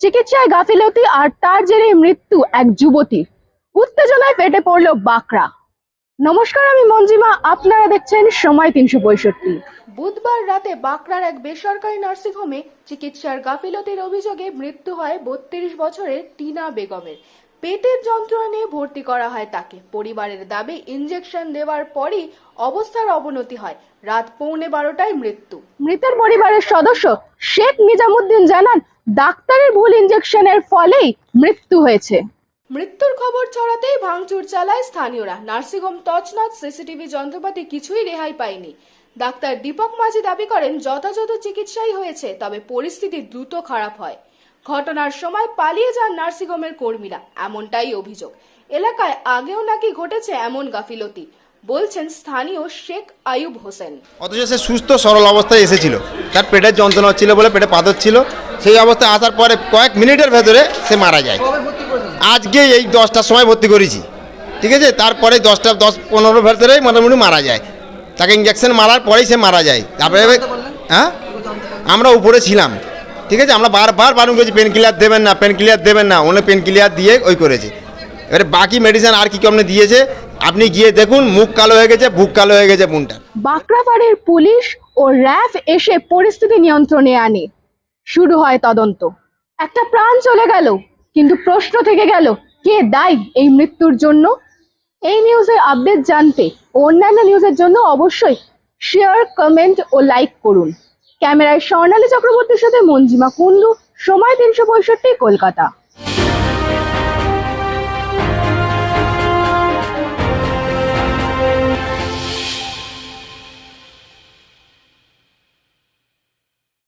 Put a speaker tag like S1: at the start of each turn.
S1: চিকিৎসায় গাফিলতি আর তার জেরে মৃত্যু এক যুবতীর। উত্তেজনায় ফেটে পড়ল বাঁকড়া। নমস্কার আমি মঞ্জিমা। আপনারা দেখছেন সময় তিনশো পঁয়ষট্টি। বুধবার রাতে বাঁকড়ার এক বেসরকারি নার্সিংহোমে চিকিৎসার গাফিলতির অভিযোগে মৃত্যু হয় বত্রিশ বছরের টিনা বেগমের। পেটের যন্ত্রণা নিয়ে ভর্তি করা হয় তাকে। পরিবারের দাবি ইনজেকশন দেওয়ার পরই অবস্থার অবনতি হয়। রাত পৌনে বারোটায় মৃত্যু। মৃতের পরিবারের সদস্য শেখ নিজামুদ্দিন জানান ডাক্তারের ভুল ইনজেকশনের ফলেই মৃত্যু হয়েছে। মৃত্যুর খবর ছড়াতেই ভাঙচুর চালায় স্থানীয়রা। নার্সিংহোম তছনছ সিসিটিভি যন্ত্রপাতি কিছুই রেহাই পায়নি। ডাক্তার দীপক মাঝি দাবি করেন যথাযথ চিকিৎসাই হয়েছে তবে পরিস্থিতি দ্রুত খারাপ হয়। ঘটনার সময় পালিয়ে যান নার্সিংহোমের কর্মীরা এমনটাই অভিযোগ। এলাকায় আগেও নাকি ঘটেছে এমন গাফিলতি বলছেন স্থানীয় শেখ আয়ুব হোসেন।
S2: অথচ সে সুস্থ সরল অবস্থায় এসেছিল। তার পেটের যন্ত্রণা হচ্ছিল বলে পেটে পাথর ছিল। সেই অবস্থায় আসার পরে কয়েক মিনিটের ভেতরে সে মারা যায়। আজকে এই দশটার সময় ভর্তি করেছি। ঠিক আছে? তারপরে দশটা দশ পনেরো ভেতরেই মোটামুটি মারা যায়। তাকে ইঞ্জেকশন মারার পরেই সে মারা যায়। তারপরে হ্যাঁ? আমরা উপরে ছিলাম। ঠিক আছে? আমরা বারবার বারণ করেছি পেন কিলার দেবেন না পেন কিলার দেবেন না। উনি পেন কিলার দিয়ে ওই করেছে। এবারে বাকি মেডিসিন আর কি কেমন দিয়েছে? আপনি গিয়ে দেখুন মুখ কালো হয়ে গেছে বুক কালো হয়ে গেছে বোনটার
S1: বাঁকড়াবাড়ির পুলিশ ও র্যাফ এসে পরিস্থিতি নিয়ন্ত্রণে আনে। শুরু হয় তদন্ত। একটা প্রাণ চলে গেল, কিন্তু প্রশ্ন থেকে গেল, কে দায়ী এই মৃত্যুর জন্য? এই নিউজের আপডেট জানতে অন্যান্য নিউজের জন্য অবশ্যই শেয়ার কমেন্ট ও লাইক করুন। ক্যামেরায় স্বর্ণালী চক্রবর্তীর সাথে মঞ্জিমা কুন্ডু সময় তিনশো পঁয়ষট্টি, কলকাতা।